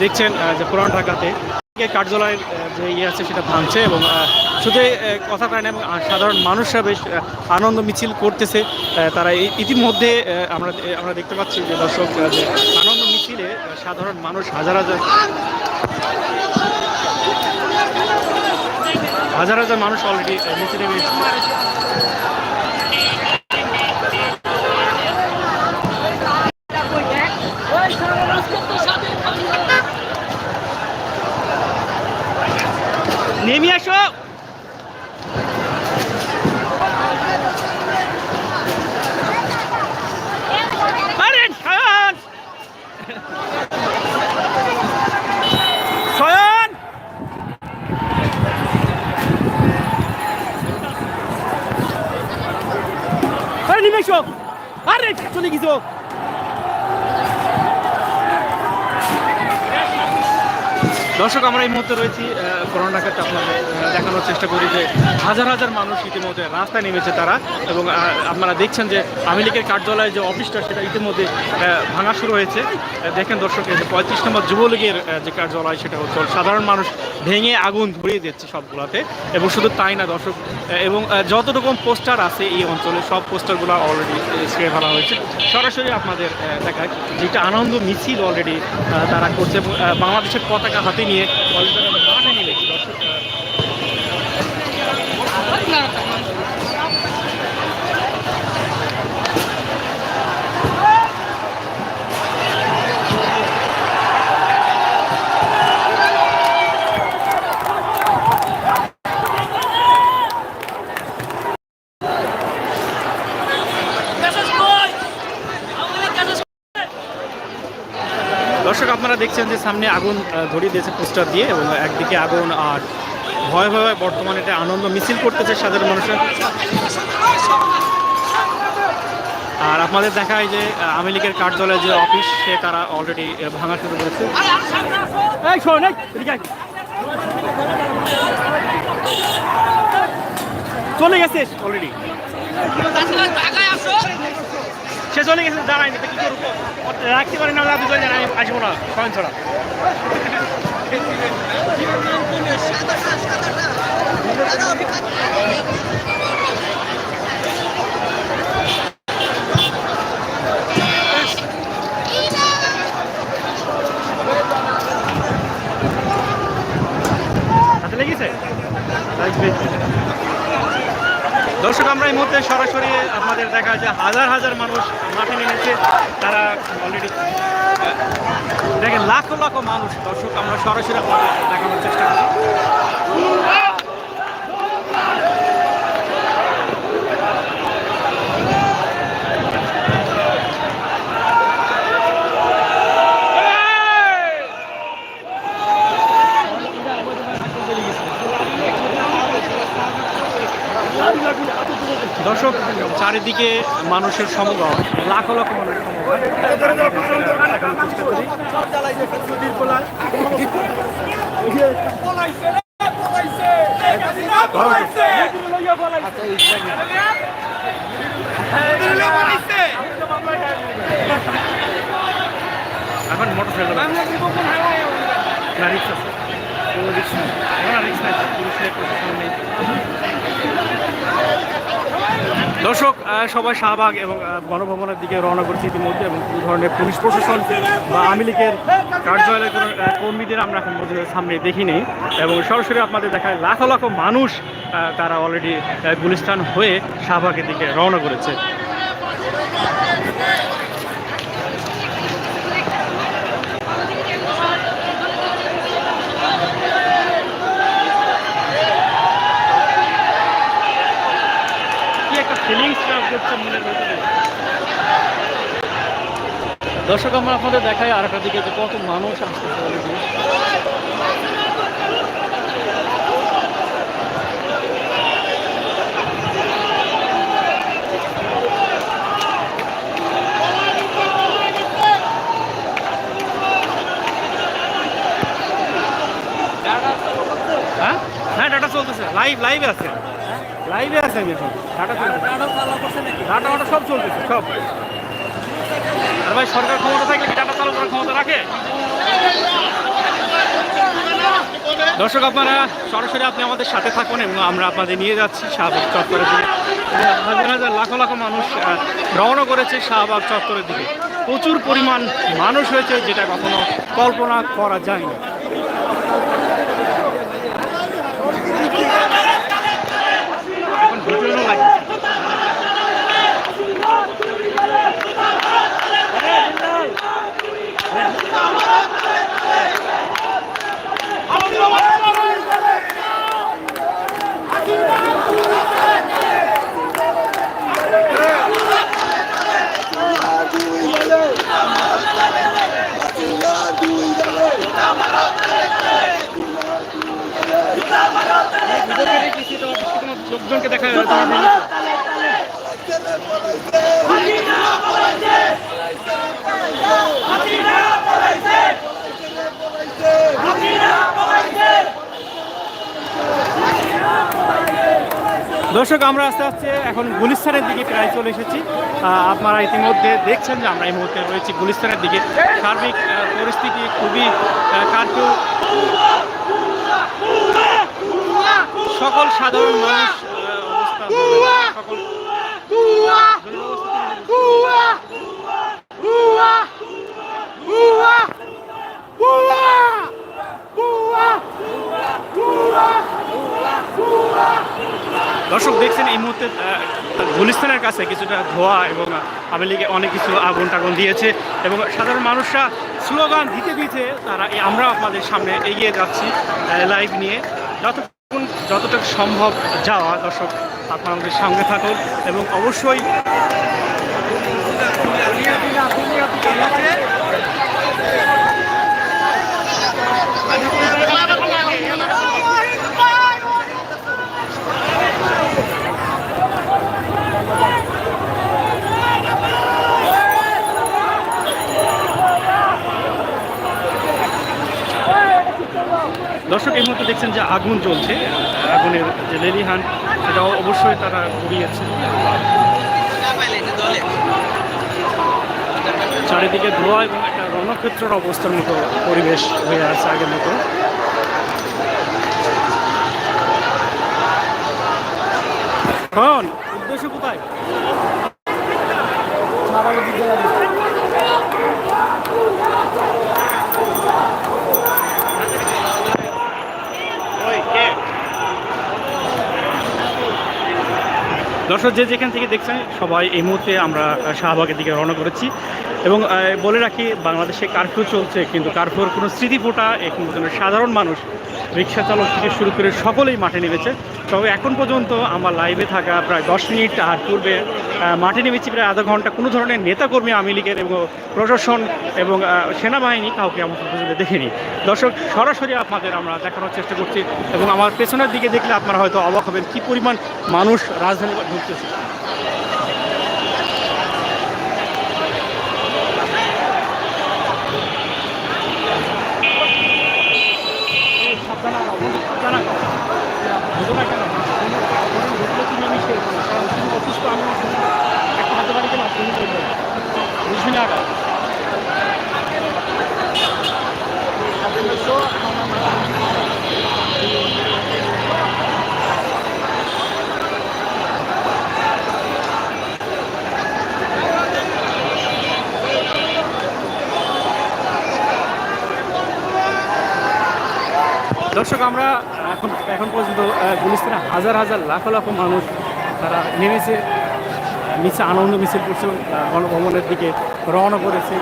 দেখছেন যে পুরান ঢাকাতে কার্যালয়ের যে ইয়ে আছে সেটা ভাঙছে এবং শুধু কথা তাই না, এবং সাধারণ মানুষরা বেশ আনন্দ মিছিল করতেছে। তারা ইতিমধ্যে আমরা আমরা দেখতে পাচ্ছি যে দর্শক যে আনন্দ মিছিলে সাধারণ মানুষ হাজার হাজার হাজার হাজার মানুষ অলরেডি মিছিলে নেমে আসো। আরে আরে নেমে এসো আরে চলে গেছো দর্শক, আমরা এই মুহূর্তে রয়েছি করোনা ঢাকাতে আপনাদের দেখানোর চেষ্টা করি যে হাজার হাজার মানুষ ইতিমধ্যে রাস্তায় নেমেছে তারা এবং আপনারা দেখছেন যে আওয়ামী লীগের কার্যালয়ে যে অফিসটা, সেটা ইতিমধ্যে ভাঙা শুরু হয়েছে। দেখেন দর্শক যে পঁয়ত্রিশ নম্বর যুবলীগের যে কার্যালয়, সেটা হচ্ছে সাধারণ মানুষ ভেঙে আগুন ধরিয়ে দিচ্ছে সবগুলাতে এবং শুধু তাই না দর্শক এবং যত রকম পোস্টার আছে এই অঞ্চলে, সব পোস্টারগুলো অলরেডি ছেড়ে ফেলা হয়েছে। সরাসরি আপনাদের দেখায় যেটা আনন্দ মিছিল অলরেডি তারা করছে বাংলাদেশের পতাকা হাতে নিয়ে অলরেডি তারা মাঠে নেমেছে দর্শক আহ, দর্শক আপনারা দেখছেন যে সামনে আগুন ধরিয়ে দিয়েছে পোস্টার দিয়ে এবং একদিকে আগুন আর ভয় ভয় বর্তমানে এটা আনন্দ মিছিল করতেছে সাধারণ মানুষের। আর আপনাদের দেখায় যে আহ, আওয়ামী লীগের কার্যালয়ে যে অফিস সে তারা অলরেডি ভাঙা শুরু করেছে। চলে গেছে অলরেডি সে চলে গেছে দাঁড়ায়নি, তো কি করব রাখতে পারি না আমরা দুজন জানাই আসব না স্বয়ং ছড়া লেগেছে লাগবে। দর্শক, আমরা এই মুহূর্তে সরাসরি আপনাদের দেখা যে হাজার হাজার মানুষ মাঠে নেমেছে। তারা অলরেডি দেখেন, লাখো লাখো মানুষ দর্শক, আমরা সরাসরি আপনাদের দেখানোর চেষ্টা করি দর্শক চারিদিকে মানুষের সমাগম, লাখো লাখো মানুষের। এখন মোটর সাইকেল না রিক্সা আছে। কোনো রিক্সা নেই। রিক্সা নাই। পুলিশ নেই, প্রশাসন নেই। দর্শক সবাই শাহবাগ এবং গণভবনের দিকে রওনা করছি ইতিমধ্যে এবং কোনো ধরনের পুলিশ প্রশাসন বা আওয়ামী লীগের কার্যালয়ের কোনো কর্মীদের আমরা এখন পর্যন্ত সামনে দেখিনি এবং সরাসরি আপনাদের দেখায় লাখো লাখো মানুষ তারা অলরেডি গুলিস্তান হয়ে শাহবাগের দিকে রওনা করেছে কি একটা কাজ মনের ভেতরে। দর্শক, আমরা আপনাদের দেখাই আর একটা দিকে যে কত মানুষ already। হ্যাঁ? হ্যাঁ ডাটা চলতেছে। লাইভ লাইভে আছে। লাইভে আছে আমি এখন। ওটা সব চলতেছে সব। আর ভাই সরকার ক্ষমতা থাকলে কি ডাটা চালু করার ক্ষমতা রাখে? দর্শক আপনারা সরাসরি আপনি আমাদের সাথে থাকুন এবং আমরা আপনাদের নিয়ে যাচ্ছি শাহবাগ চত্বরের দিকে। হাজার হাজার লাখো লাখো মানুষ রওনা করেছে শাহবাগ চত্বরের দিকে। প্রচুর পরিমাণ মানুষ হয়েছে যেটা কখনো কল্পনা করা যায়নি এখন লোকজনকে দেখা যাবে। দর্শক আমরা আস্তে আস্তে এখন গুলিস্তানের দিকে প্রায় চলে এসেছি। আপনারা ইতিমধ্যে দেখছেন যে আমরা এই মুহূর্তে রয়েছি গুলিস্তানের দিকে। সার্বিক পরিস্থিতি খুবই কার্ফিউ সকল সাধারণ মানুষ দর্শক, দেখছেন এই মুহূর্তে গুলিস্তানের কাছে কিছুটা ধোয়া এবং আওয়ামী লীগে অনেক কিছু আগুন টাগুন দিয়েছে এবং সাধারণ মানুষরা স্লোগান দিতে দিতে তারা আমরা আপনাদের সামনে এগিয়ে যাচ্ছি লাইভ নিয়ে। যতক্ষণ যতটুকু সম্ভব যাওয়া, দর্শক। আপনারা আমাদের সঙ্গে থাকুন এবং অবশ্যই দর্শক, এই মুহূর্তে দেখছেন যে আগুন জ্বলছে। আগুনের যে লেলিহান, সেটাও অবশ্যই তারা ঘুরিয়েছে। চারিদিকে ধোয়া এবং একটা রণক্ষেত্রের অবস্থার মতো পরিবেশ হয়ে আছে আগের মতো। উদ্দেশ্য কোথায় ওই কে দর্শক, যে যেখান থেকে দেখছেন, সবাই এই মুহূর্তে আমরা শাহবাগের দিকে রওনা করেছি। এবং বলে রাখি, বাংলাদেশে কারফিউ চলছে, কিন্তু কারফিউর কোনো স্মৃতিফোঁটা এখন পর্যন্ত সাধারণ মানুষ রিক্সা চালক থেকে শুরু করে সকলেই মাঠে নেমেছে। তবে এখন পর্যন্ত আমার লাইভে থাকা প্রায় দশ মিনিট আর পূর্বে মাঠে নেমেছি প্রায় আধা ঘণ্টা। কোনো ধরনের নেতাকর্মী আওয়ামী লীগের এবং প্রশাসন এবং সেনাবাহিনী কাউকে আমার পর্যন্ত দেখিনি। দর্শক, সরাসরি আপনাদের আমরা দেখানোর চেষ্টা করছি এবং আমার পেছনের দিকে দেখলে আপনারা হয়তো অবাক হবেন কী পরিমাণ মানুষ রাজধানী ঢুকতেছে। সাবধান সাবধান আগাও। বুঝো না কেন? ঢুকলে তুমি আমি শেষ। কারণ তুমি অসুস্থ, আমি অসুস্থ। একটা হাতে বাড়ি গেলাম, তুমি বলবে। বুঝবি না আগাও। দর্শক, আমরা এখন এখন পর্যন্ত গুলিস্তানে হাজার হাজার লাখ লাখ মানুষ তারা নেমেছে মিছে আনন্দ মিছিল করছে গণভবনের দিকে রওনা করেছে।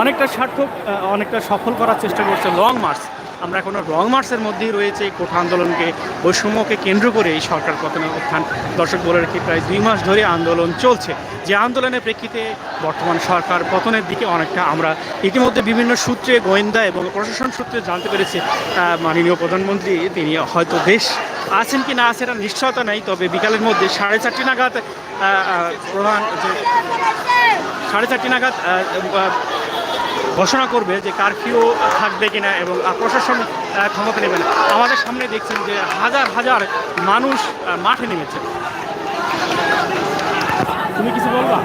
অনেকটা সার্থক অনেকটা সফল করার চেষ্টা করছে লং মার্চ। আমরা এখনও রং মার্চের মধ্যেই রয়েছে এই কোঠা আন্দোলনকে। বৈষম্যকে কেন্দ্র করে এই সরকার পতনের উত্থান দর্শক বলে রাখি, প্রায় দুই মাস ধরে আন্দোলন চলছে। যে আন্দোলনের প্রেক্ষিতে বর্তমান সরকার পতনের দিকে অনেকটা আমরা ইতিমধ্যে বিভিন্ন সূত্রে গোয়েন্দা এবং প্রশাসন সূত্রে জানতে পেরেছি মাননীয় প্রধানমন্ত্রী, তিনি হয়তো দেশ আছেন কি না আছে এটা নিশ্চয়তা নেই, তবে বিকালের মধ্যে সাড়ে চারটি নাগাদ প্রধান সাড়ে চারটি নাগাদ ঘোষণা করবে যে কারফিউ থাকবে কিনা এবং প্রশাসন ক্ষমতা নেবে না। আমাদের সামনে দেখছেন যে হাজার হাজার মানুষ মাঠে নেমেছে। তুমি কিছু বলবা?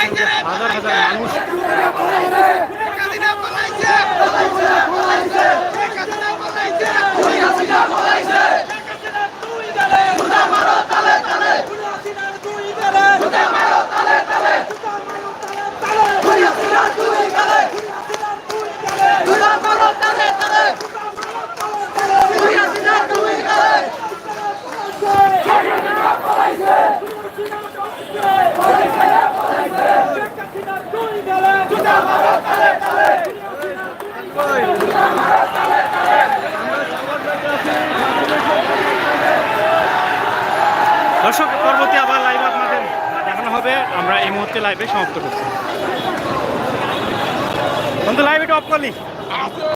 হাজার হাজার মানুষ দর্শক পরবর্তী আবার লাইভ আপনাদের দেখানো হবে। আমরা এই মুহূর্তে লাইভে সমাপ্ত করছি। বন্ধু লাইভ এটা অফ করলি?